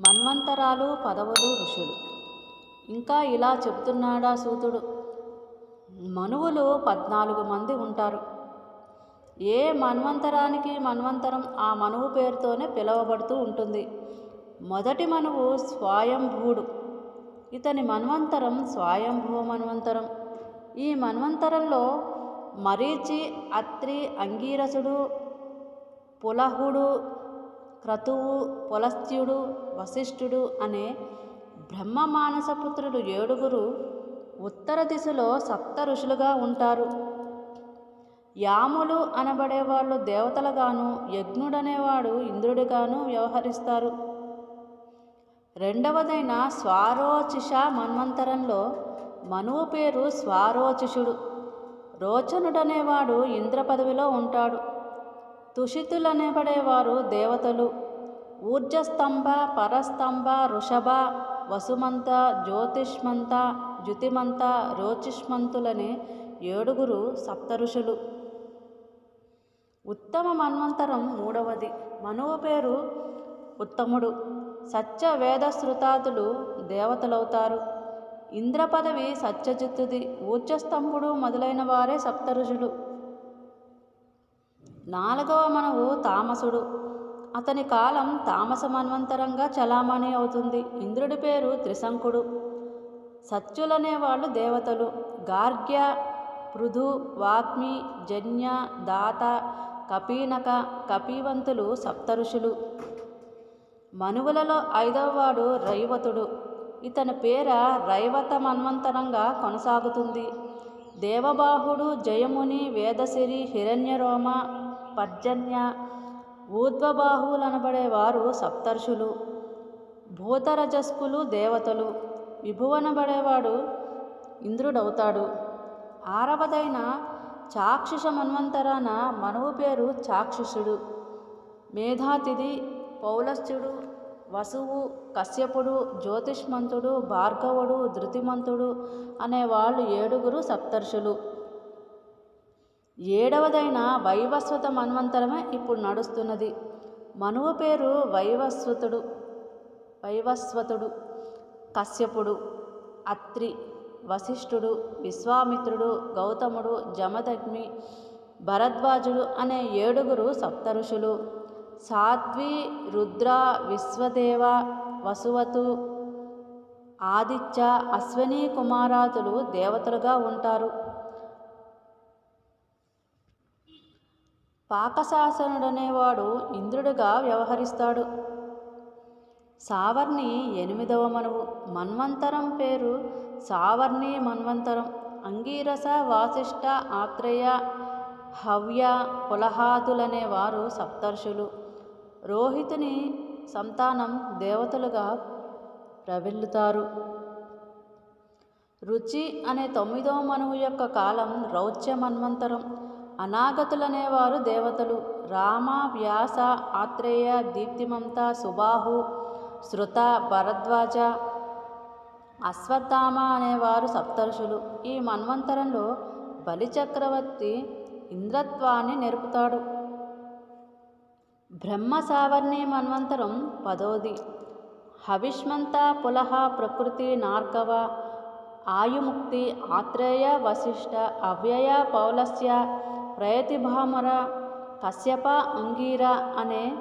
మన్వంతరాలు పదవులు ఋషులు. ఇంకా ఇలా చెప్తున్నాడా సూతుడు. మనువులు పద్నాలుగు మంది ఉంటారు. ఏ మన్వంతరానికి మన్వంతరం ఆ మనువు పేరుతోనే పిలువబడుతూ ఉంటుంది. మొదటి మనువు స్వయంభూడు. ఇతని మన్వంతరం స్వయంభూ మన్వంతరం. ఈ మన్వంతరంలో మరీచి అత్రి అంగీరసుడు పులహుడు క్రతువు పులస్త్యుడు వశిష్ఠుడు అనే బ్రహ్మ మానసపుత్రులు ఏడుగురు ఉత్తర దిశలో సప్త ఋషులుగా ఉంటారు. యాములు అనబడేవాళ్ళు దేవతలుగాను యజ్ఞుడనేవాడు ఇంద్రుడిగాను వ్యవహరిస్తారు. రెండవదైన స్వారోచిష మన్వంతరంలో మనువు పేరు స్వారోచిషుడు. రోచనుడనేవాడు ఇంద్ర పదవిలో ఉంటాడు. తుషితులనబడేవారు దేవతలు. ఊర్జస్తంభ పరస్తంభ వృషభ వసుమంత జ్యోతిష్మంత జ్యుతిమంత రోచిష్మంతులనే ఏడుగురు సప్తఋషులు. ఉత్తమ మన్వంతరం మూడవది. మనువు పేరు ఉత్తముడు. సత్య వేదశ్రుతాదులు దేవతలవుతారు. ఇంద్ర పదవి సత్యజిత్తుది. ఊర్జస్తంభుడు మొదలైన వారే సప్తఋషులు. నాలుగవ మనవు తామసుడు. అతని కాలం తామస మన్వంతరంగా చలామణి అవుతుంది. ఇంద్రుడి పేరు త్రిశంకుడు. సత్యులనేవాళ్ళు దేవతలు. గార్గ్య పృథు వాక్మి జన్య దాత కపీనక కపీవంతులు సప్తఋషులు. మనువులలో ఐదవవాడు రైవతుడు. ఇతని పేర రైవత మన్వంతరంగా కొనసాగుతుంది. దేవబాహుడు జయముని వేదసిరి హిరణ్యరోమ పర్జన్య ఊర్ధ్వబాహువులనబడేవారు సప్తర్షులు భూతరజస్కులు దేవతలు విభువనబడేవాడు ఇంద్రుడవుతాడు. ఆరవదైన చాక్షుష మన్వంతరాన మనువు పేరు చాక్షుషుడు మేధాతిథి పౌలస్త్యుడు వసువు కశ్యపుడు జ్యోతిష్మంతుడు భార్గవుడు ధృతిమంతుడు అనేవాళ్ళు ఏడుగురు సప్తర్షులు. ఏడవదైన వైవస్వత మన్వంతరమే ఇప్పుడు నడుస్తున్నది. మనువ పేరు వైవస్వతుడు వైవస్వతుడు కశ్యపుడు అత్రి వశిష్ఠుడు విశ్వామిత్రుడు గౌతముడు జమదగ్ని భరద్వాజుడు అనే ఏడుగురు సప్తఋషులు సాత్వి రుద్ర విశ్వదేవ వసువతు ఆదిత్య అశ్వనీ కుమారాతులు దేవతలుగా ఉంటారు. పాకశాసనుడనేవాడు ఇంద్రుడిగా వ్యవహరిస్తాడు. సావర్ణి ఎనిమిదవ మనువు. మన్వంతరం పేరు సావర్ణి మన్వంతరం. అంగీరస వాసిష్ట ఆత్రేయ హవ్య పులహాదులనేవారు సప్తర్షులు. రోహితుని సంతానం దేవతలుగా ప్రవిల్లుతారు రుచి అనే తొమ్మిదవ మనువు యొక్క కాలం రౌచ్య మన్వంతరం. అనాగతులనేవారు దేవతలు. రామ వ్యాస ఆత్రేయ దీప్తిమంత సుబాహు శృత భరద్వాజ అశ్వత్థామ అనేవారు సప్తర్షులు. ఈ మన్వంతరంలో బలిచక్రవర్తి ఇంద్రత్వాన్ని నేర్పుతాడు. బ్రహ్మ సావర్ణి మన్వంతరం పదోది. హవిష్మంత పులహ ప్రకృతి నార్కవ ఆయుముక్తి ఆత్రేయ వశిష్ట అవ్యయ పౌలస్య ప్రయతిభామర కశ్యప అంగీర అనే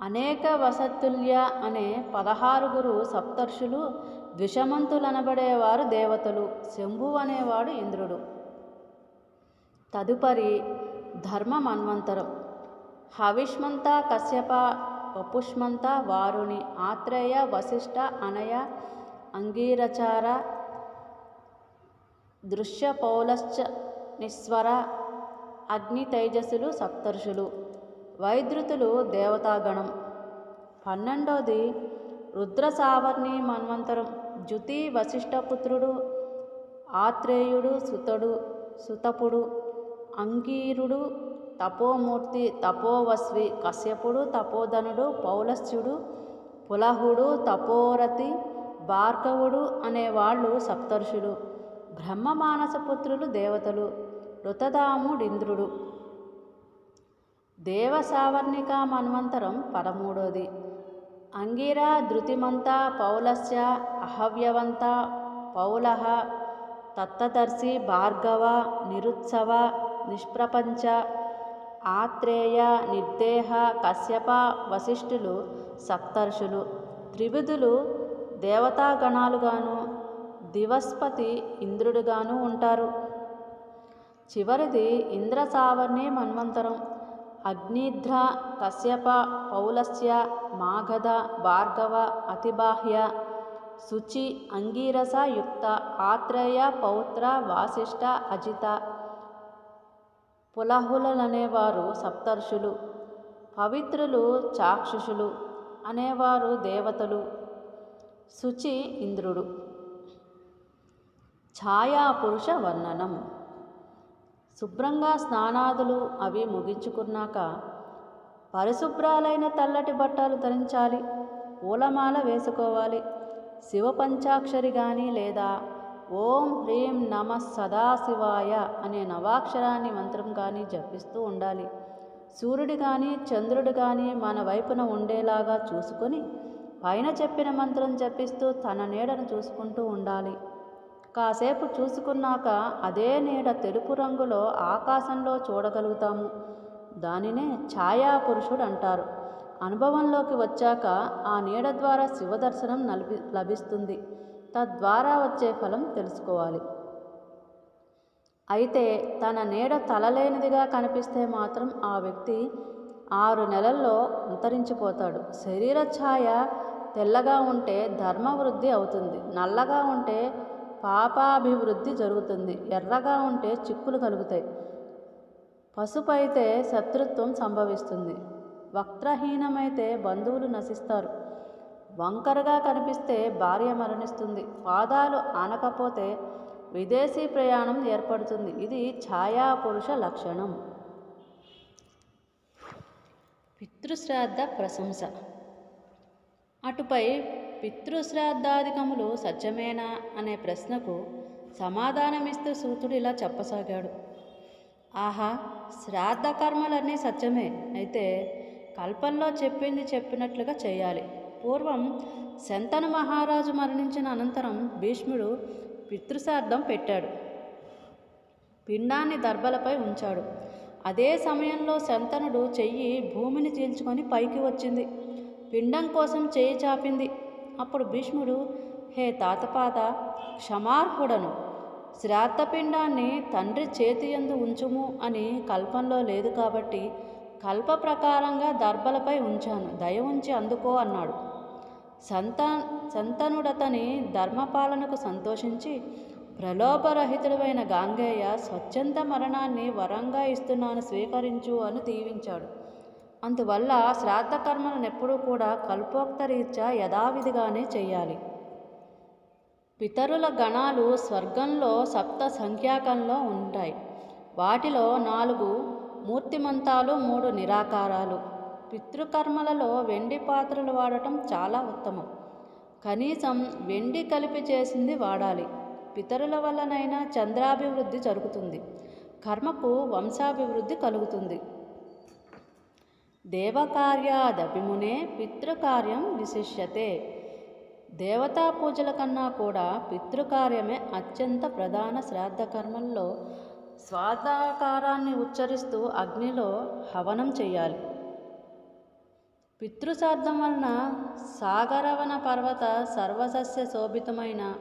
అనేక వసతుల్య అనే పదహారుగురు సప్తర్షులు ద్విషమంతులనబడేవారు దేవతలు. శంభు అనేవాడు ఇంద్రుడు. తదుపరి ధర్మ మన్వంతరం హవిష్మంత కశ్యప వపుష్మంత వారుణి ఆత్రేయ వశిష్ఠ అనయ అంగీరచార దృశ్య పౌలశ్చ నిస్వర అగ్ని తేజస్సులు సప్తర్షులు వైద్రుతులు దేవతాగణం. పన్నెండోది రుద్ర సావర్ణి మన్వంతరం జుతి వశిష్ఠపుత్రుడు ఆత్రేయుడు సుతడు సుతపుడు అంగీరుడు తపోమూర్తి తపోవస్వి కశ్యపుడు తపోధనుడు పౌలస్యుడు పులహుడు తపోరతి భార్గవుడు అనేవాళ్ళు సప్తర్షులు. బ్రహ్మ మానసపుత్రులు దేవతలు ఋతదాముడింద్రుడు దేవ సావర్ణిక మన్వంతరం పదమూడోది. అంగిరా ధృతిమంత పౌలస్య అహవ్యవంత పౌలః తత్తదర్శి భార్గవ నిరుత్సవ నిష్ప్రపంచ ఆత్రేయ నిర్దేహ కశ్యప వశిష్ఠులు సప్తర్షులు. త్రివిధులు దేవతాగణాలుగాను దివస్పతి ఇంద్రుడుగాను ఉంటారు. చివరిది ఇంద్ర సావర్ణి మన్వంతరం. అగ్నిధ్ర కశ్యప పౌలస్య మాగధ భార్గవ అతిబాహ్య శుచి అంగీరస యుక్త ఆత్రేయ పౌత్ర వాసిష్ఠ అజిత పులహులనేవారు సప్తర్షులు. పవిత్రులు చాక్షుషులు అనేవారు దేవతలు. శుచి ఇంద్రుడు. ఛాయా పురుష వర్ణనం శుభ్రంగా స్నానాదులు అవి ముగించుకున్నాక పరిశుభ్రాలైన తెల్లటి బట్టలు ధరించాలి. పూలమాల వేసుకోవాలి. శివ పంచాక్షరి కానీ లేదా ఓం హ్రీం నమ సదాశివాయ అనే నవాక్షరాన్ని మంత్రం కానీ జపిస్తూ ఉండాలి. సూర్యుడు కానీ చంద్రుడు కానీ మన వైపున ఉండేలాగా చూసుకొని పైన చెప్పిన మంత్రం జపిస్తూ తన నీడను చూసుకుంటూ ఉండాలి. కాసేపు చూసుకున్నాక అదే నీడ తెలుపు రంగులో ఆకాశంలో చూడగలుగుతాము. దానినే ఛాయా పురుషుడు అంటారు అనుభవంలోకి వచ్చాక ఆ నీడ ద్వారా శివదర్శనం నలిపి లభిస్తుంది. తద్వారా వచ్చే ఫలం తెలుసుకోవాలి. అయితే తన నీడ తలలేనిదిగా కనిపిస్తే మాత్రం ఆ వ్యక్తి ఆరు నెలల్లో అంతరించిపోతాడు. శరీర ఛాయ తెల్లగా ఉంటే ధర్మవృద్ధి అవుతుంది. నల్లగా ఉంటే పాపాభివృద్ధి జరుగుతుంది. ఎర్రగా ఉంటే చిక్కులు కలుగుతాయి. పసుపు అయితే శత్రుత్వం సంభవిస్తుంది. వక్రహీనమైతే బంధువులు నశిస్తారు. వంకరగా కనిపిస్తే భార్య మరణిస్తుంది. పాదాలు ఆనకపోతే విదేశీ ప్రయాణం ఏర్పడుతుంది. ఇది ఛాయాపురుష లక్షణం. పితృశ్రాద్ధ ప్రశంస. అటుపై పితృశ్రాద్ధాధికములు సత్యమేనా అనే ప్రశ్నకు సమాధానమిస్తూ సూతుడు ఇలా చెప్పసాగాడు. ఆహా శ్రాద్ధ కర్మలన్నీ సత్యమే. అయితే కల్పంలో చెప్పింది చెప్పినట్లుగా చేయాలి. పూర్వం శంతను మహారాజు మరణించిన అనంతరం భీష్ముడు పితృశ్రాద్ధం పెట్టాడు. పిండాన్ని దర్భలపై ఉంచాడు. అదే సమయంలో శంతనుడు చెయ్యి భూమిని చీల్చుకొని పైకి వచ్చింది. పిండం కోసం చేయి చాపింది. అప్పుడు భీష్ముడు హే తాతపాత క్షమార్హుడను శ్రాద్ధపిండాన్ని తండ్రి చేతి ఎందు ఉంచుము అని కల్పంలో లేదు కాబట్టి కల్ప ప్రకారంగా దర్భలపై ఉంచాను దయ ఉంచి అందుకో అన్నాడు. సంతా సంతనుడతని ధర్మపాలనకు సంతోషించి ప్రలోభరహితుడైన గాంగేయ స్వచ్ఛంద మరణాన్ని వరంగా ఇస్తున్నాను స్వీకరించు అని దీవించాడు. అందువల్ల శ్రాద్ధ కర్మలనెప్పుడూ కూడా కల్పోక్త రీత్యా యథావిధిగానే చేయాలి. పితరుల గణాలు స్వర్గంలో సప్త సంఖ్యాకంలో ఉంటాయి. వాటిలో నాలుగు మూర్తిమంతాలు మూడు నిరాకారాలు. పితృకర్మలలో వెండి పాత్రలు వాడటం చాలా ఉత్తమం. కనీసం వెండి కలిపి చేసింది వాడాలి. పితరుల వల్లనైనా చంద్రాభివృద్ధి జరుగుతుంది. కర్మకు వంశాభివృద్ధి కలుగుతుంది. దేవకార్యాదభిమునే పితృకార్యం విశిష్యతే. దేవతా పూజల కన్నా కూడా పితృకార్యమే అత్యంత ప్రధాన శ్రాద్ధ కర్మల్లో స్వాదాకారాన్ని ఉచ్చరిస్తూ అగ్నిలో హవనం చేయాలి. పితృశ్రాద్ధం వలన సాగరవన పర్వత సర్వసస్య శోభితమైన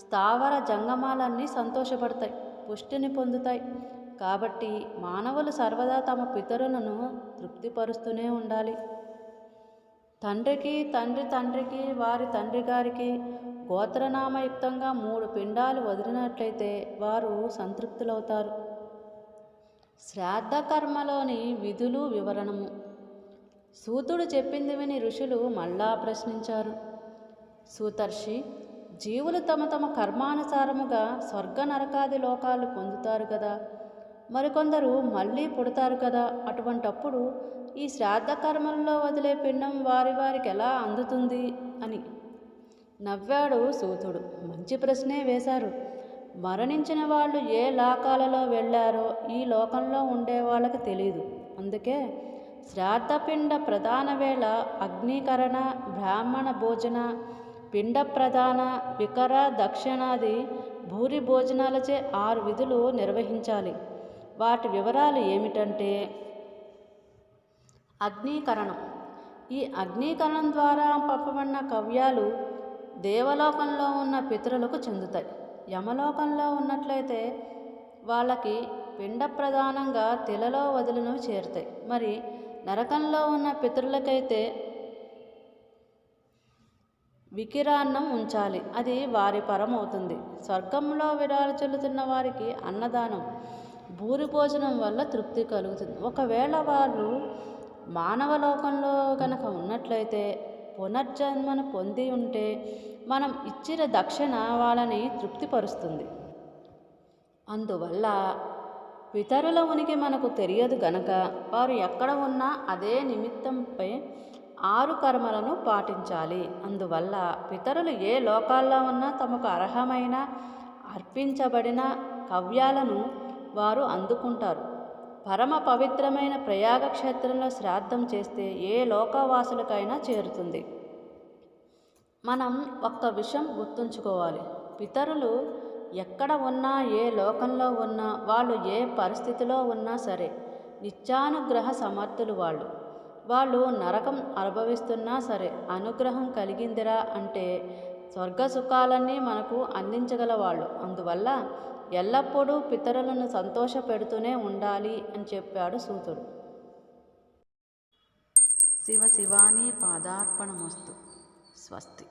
స్థావర జంగమాలన్నీ సంతోషపడతాయి పుష్టిని పొందుతాయి. కాబట్టి మానవులు సర్వదా తమ పితరులను తృప్తిపరుస్తూనే ఉండాలి. తండ్రికి తండ్రి తండ్రికి వారి తండ్రి గారికి గోత్రనామయుక్తంగా మూడు పిండాలు వదిలినట్లయితే వారు సంతృప్తులవుతారు. శ్రాద్ధ కర్మలోని విధులు వివరణము. సూతుడు చెప్పింది విని ఋషులు మళ్ళా ప్రశ్నించారు. సూతర్షి జీవులు తమ తమ కర్మానుసారముగా స్వర్గ నరకాది లోకాలు పొందుతారు కదా. మరికొందరు మళ్ళీ పుడతారు కదా. అటువంటప్పుడు ఈ శ్రాద్ధ కర్మల్లో వదిలే పిండం వారి వారికి ఎలా అందుతుంది? అని. నవ్వాడు సూతుడు. మంచి ప్రశ్నే వేశారు. మరణించిన వాళ్ళు ఏ లోకాలలో వెళ్ళారో ఈ లోకంలో ఉండే వాళ్ళకి తెలియదు అందుకే శ్రాద్ధపిండ ప్రధాన వేళ అగ్నీకరణ బ్రాహ్మణ భోజన పిండ ప్రధాన వికర దక్షిణాది భూరి భోజనాలచే ఆరు విధులు నిర్వహించాలి. వాటి వివరాలు ఏమిటంటే అగ్నీకరణం. ఈ అగ్నీకరణం ద్వారా పంపబడిన కవ్యాలు దేవలోకంలో ఉన్న పితరులకు చెందుతాయి. యమలోకంలో ఉన్నట్లయితే వాళ్ళకి పిండ ప్రధానంగా తిలలో వదిలినవి చేరుతాయి. మరి నరకంలో ఉన్న పితరులకైతే వికిరాన్నం ఉంచాలి. అది వారి పరమవుతుంది. స్వర్గంలో విరాలు చెల్లుతున్న వారికి అన్నదానం. భూరి భోజనం వల్ల తృప్తి కలుగుతుంది. ఒకవేళ వాళ్ళు మానవ లోకంలో కనుక ఉన్నట్లయితే పునర్జన్మను పొంది ఉంటే మనం ఇచ్చిన దక్షిణ వాళ్ళని తృప్తిపరుస్తుంది. అందువల్ల పితరుల ఉనికి మనకు తెలియదు గనక వారు ఎక్కడ ఉన్నా అదే నిమిత్తంపై ఆరు కర్మలను పాటించాలి. అందువల్ల పితరులు ఏ లోకాల్లో ఉన్నా తమకు అర్హమైన అర్పించబడిన కవ్యాలను వారు అందుకుంటారు. పరమ పవిత్రమైన ప్రయాగ క్షేత్రంలో శ్రాద్ధం చేస్తే ఏ లోకవాసులకైనా చేరుతుంది. మనం ఒక్క విషయం గుర్తుంచుకోవాలి. పితరులు ఎక్కడ ఉన్నా ఏ లోకంలో ఉన్నా వాళ్ళు ఏ పరిస్థితిలో ఉన్నా సరే నిత్యానుగ్రహ సమర్థులు వాళ్ళు. వాళ్ళు నరకం అనుభవిస్తున్నా సరే అనుగ్రహం కలిగిందిరా అంటే స్వర్గ సుఖాలన్నీ మనకు అందించగల వాళ్ళు అందువల్ల ఎల్లప్పుడూ పితరులను సంతోషపెడుతూనే ఉండాలి అని చెప్పాడు సూతుడు. శివ శివాని పాదార్పణమస్తు. స్వస్తి.